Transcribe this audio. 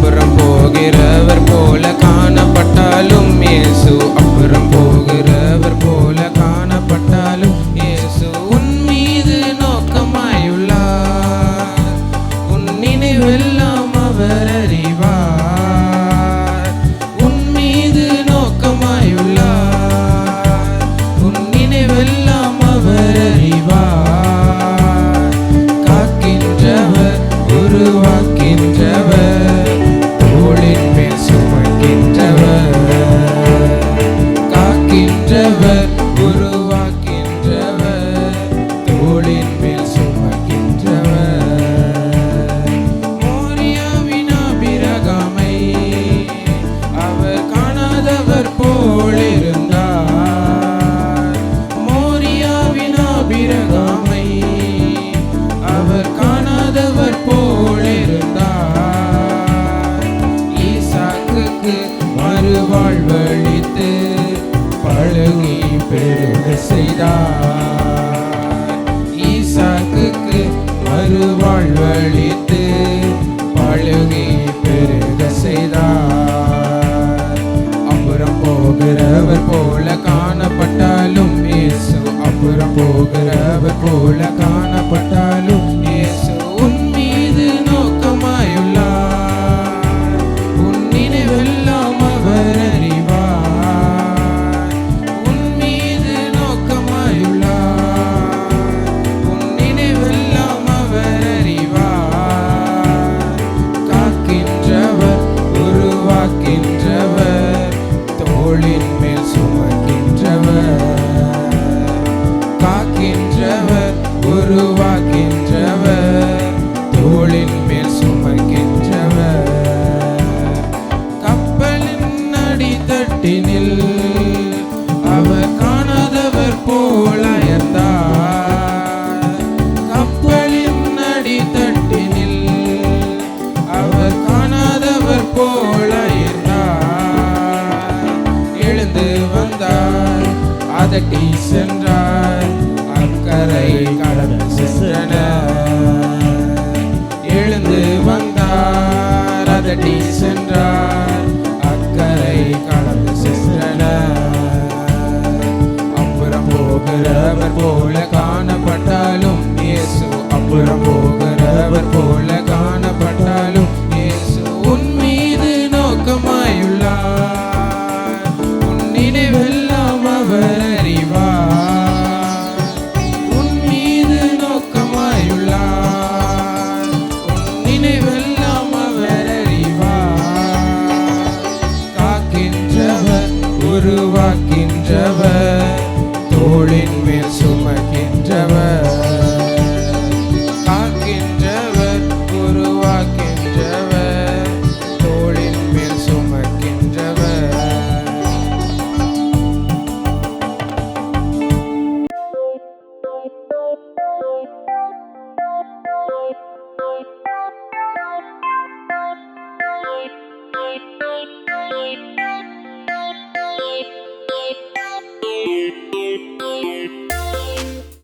புறம் போகிறவர் போல காணப்பட்டாலும் இயேசு போகிறவர் போல காணப்பட்டாலும் உருவாக்கின்றவர் உருவாக்கின்றவர் தோளின் மேல் சுமக்கின்றவர். கப்பலின் அடித்தட்டினில் அவர் காணாதவர் போல கப்பலின் அடித்தட்டினில் அவர் காணாதவர் போல எழுந்து வந்தார் அதட்டி சென்றார்.